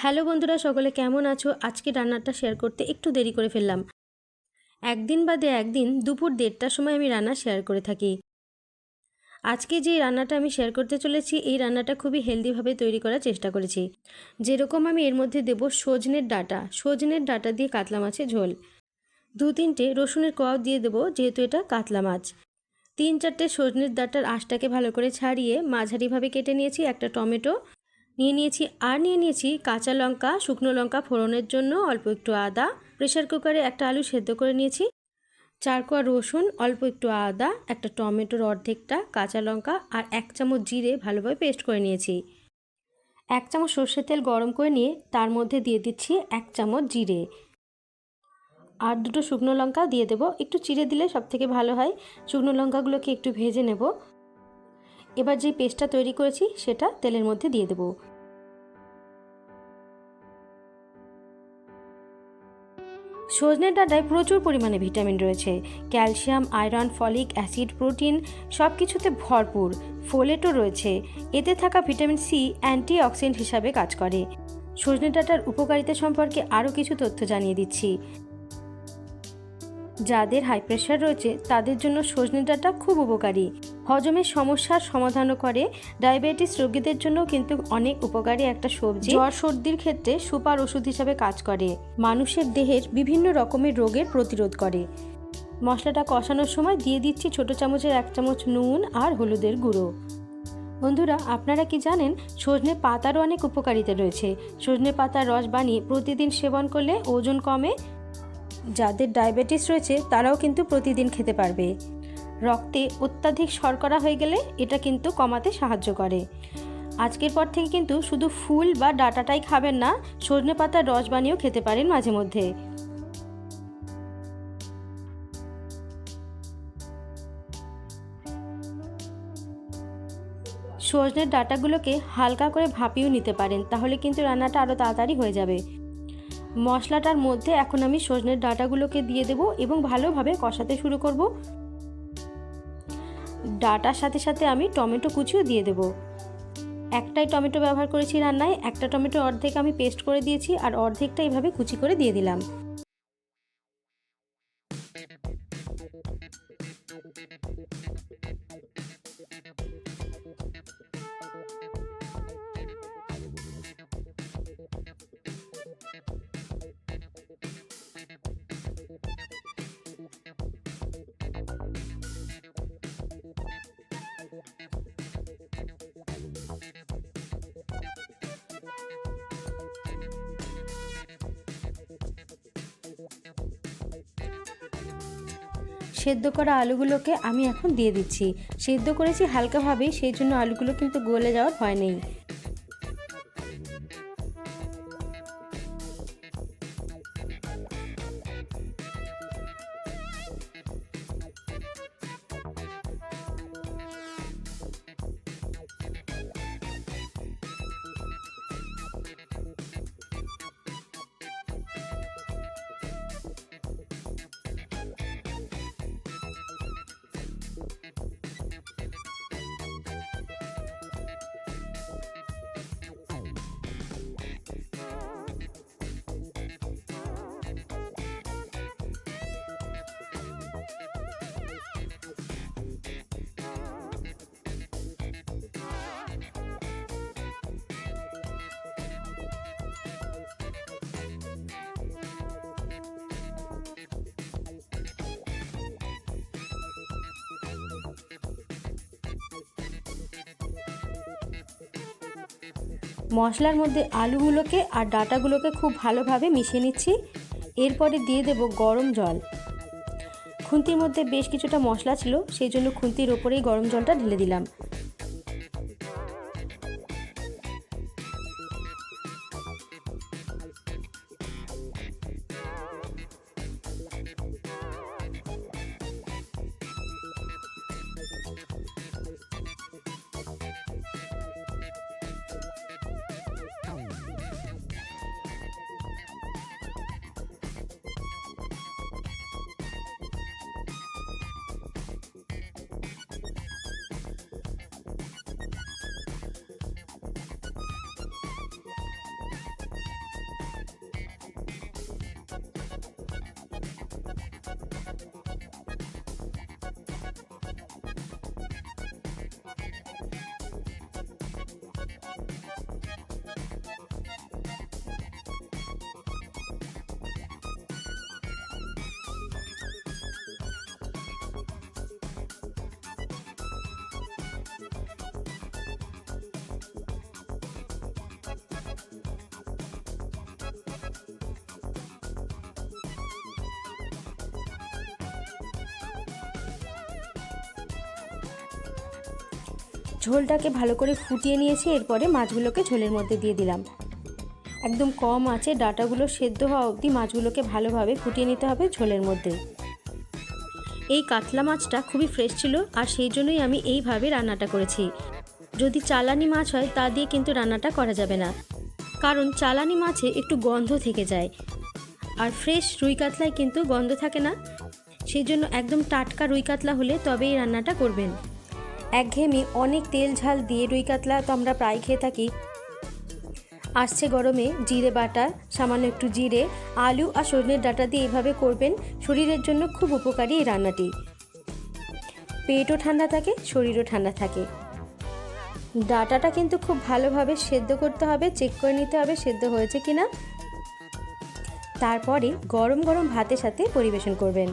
Hello বন্ধুরা, সকলে কেমন আছো? আজকে রান্নাটা শেয়ার করতে একটু দেরি করে ফেললাম। একদিন বাদে একদিন দুপুর দেড়টার সময় আমি রান্না শেয়ার করে থাকি। আজকে যে রান্নাটা আমি শেয়ার করতে চলেছি, এই রান্নাটা খুবই হেলদিভাবে তৈরি করার চেষ্টা করেছি। যেরকম আমি এর মধ্যে দেব সজনের ডাটা। সজনের ডাটা দিয়ে কাতলা মাছের ঝোল। দু তিনটে রসুনের কোয়াও দিয়ে দেবো, যেহেতু এটা কাতলা মাছ। তিন চারটে সজনের ডাটার আঁশটাকে ভালো করে ছাড়িয়ে মাঝারিভাবে কেটে নিয়েছি একটা টমেটো নিয়ে নিয়েছি, আর নিয়ে নিয়েছি কাঁচা লঙ্কা, শুকনো লঙ্কা ফোড়নের জন্য অল্প একটু আদা। প্রেশার কুকারে একটা আলু সেদ্ধ করে নিয়েছি। চার কোয়া রসুন, অল্প একটু আদা, একটা টমেটোর অর্ধেকটা কাঁচা লঙ্কা আর এক চামচ জিরে ভালোভাবে পেস্ট করে নিয়েছি। এক চামচ সর্ষের তেল গরম করে নিয়ে তার মধ্যে দিয়ে দিচ্ছি এক চামচ জিরে। আর দুটো শুকনো লঙ্কা দিয়ে দেবো। একটু চিড়ে দিলে সব থেকে ভালো হয়। শুকনো লঙ্কাগুলোকে একটু ভেজে নেব। এবার যে পেস্টটা তৈরি করেছি, সেটা তেলের মধ্যে দিয়ে দেবো। সজনে ডাঁটায় প্রচুর পরিমাণে ভিটামিন রয়েছে। Calcium, iron, folic acid, protein সব কিছুতে ভরপুর। ফোলেটও রয়েছে। এতে থাকা ভিটামিন সি অ্যান্টি অক্সিডেন্ট হিসাবে কাজ করে। সজনে ডাঁটার উপকারিতা সম্পর্কে আরও কিছু তথ্য জানিয়ে দিচ্ছি। যাদের হাই প্রেশার রয়েছে, তাদের জন্য সজনে ডাঁটা খুব উপকারী। হজমের সমস্যার সমাধানও করে। ডায়াবেটিস রোগীদের জন্য কিন্তু অনেক উপকারী একটা সবজি। জ্বর, সর্দির ক্ষেত্রে সুপার ওষুধ হিসাবে কাজ করে। মানুষের দেহের বিভিন্ন রকমের রোগের প্রতিরোধ করে। মশলাটা কষানোর সময় দিয়ে দিচ্ছি ছোট চামচের এক চামচ নুন আর হলুদের গুঁড়ো। বন্ধুরা, আপনারা কি জানেন, সজনে পাতারও অনেক উপকারিতা রয়েছে। সজনে পাতার রস বানিয়ে প্রতিদিন সেবন করলে ওজন কমে। যাদের ডায়াবেটিস রয়েছে, তারাও কিন্তু প্রতিদিন খেতে পারবে। রক্তে অত্যাধিক শর্করা হয়ে গেলে এটা কিন্তু কমাতে সাহায্য করে। আজকের পর থেকে কিন্তু শুধু ফুল বা ডাটাটাই খাবেন না, সজনে পাতার রস বানিয়েও খেতে পারেন মাঝে মধ্যে। সজনের ডাটাগুলোকে হালকা করে ভাপিয়েও নিতে পারেন, তাহলে কিন্তু রান্নাটা আরও তাড়াতাড়ি হয়ে যাবে। মশলাটার মধ্যে এখন আমি সজনের ডাটাগুলোকে দিয়ে দেব এবং ভালোভাবে কষাতে শুরু করব। ডাটার সাথে সাথে আমি টমেটো কুচিও দিয়ে দেব। একটাই টমেটো ব্যবহার করেছি রান্নায়, একটা টমেটো অর্ধেক আমি পেস্ট করে দিয়েছি আর অর্ধেকটা এভাবে কুচি করে দিয়ে দিলাম। সেদ্ধ করা আলুগুলোকে আমি এখন দিয়ে দিচ্ছি। সেদ্ধ করেছি হালকাভাবেই, সেই জন্য আলুগুলো কিন্তু গলে যাওয়ার ভয় নেই। মশলার মধ্যে আলুগুলোকে আর ডাটাগুলোকে খুব ভালোভাবে মিশিয়ে নিচ্ছি। এরপরে দিয়ে দেব গরম জল। খুন্তির মধ্যে বেশ কিছুটা মশলা ছিল, সেই জন্য খুন্তির ওপরেই গরম জলটা ঢেলে দিলাম। ঝোলটাকে ভালো করে ফুটিয়ে নিয়েছি, এরপরে মাছগুলোকে ঝোলের মধ্যে দিয়ে দিলাম। একদম কম আছে, ডাটাগুলো সেদ্ধ হওয়া অবধি মাছগুলোকে ভালোভাবে ফুটিয়ে নিতে হবে ঝোলের মধ্যে। এই কাতলা মাছটা খুবই ফ্রেশ ছিল, আর সেই জন্যই আমি এইভাবে রান্নাটা করেছি। যদি চালানি মাছ হয়, তা দিয়ে কিন্তু রান্নাটা করা যাবে না। কারণ চালানি মাছে একটু গন্ধ থেকে যায়। আর ফ্রেশ রুই কাতলায় কিন্তু গন্ধ থাকে না। সেই জন্য একদম টাটকা রুই কাতলা হলে তবেই রান্নাটা করবেন। একঘেয়েমি অনেক তেল, ঝাল দিয়ে রুই কাতলা তো আমরা প্রায় খেয়ে থাকি। আসছে গরমে জিরে বাটা, সামান্য একটু জিরে, আলু আর সজনের ডাটা দিয়ে এভাবে করবেন, শরীরের জন্য খুব উপকারী এই রান্নাটি। পেটও ঠান্ডা থাকে, শরীরও ঠান্ডা থাকে। ডাটাটা কিন্তু খুব ভালোভাবে সেদ্ধ করতে হবে, চেক করে নিতে হবে সেদ্ধ হয়েছে কিনা। তারপরে গরম গরম ভাতের সাথে পরিবেশন করবেন।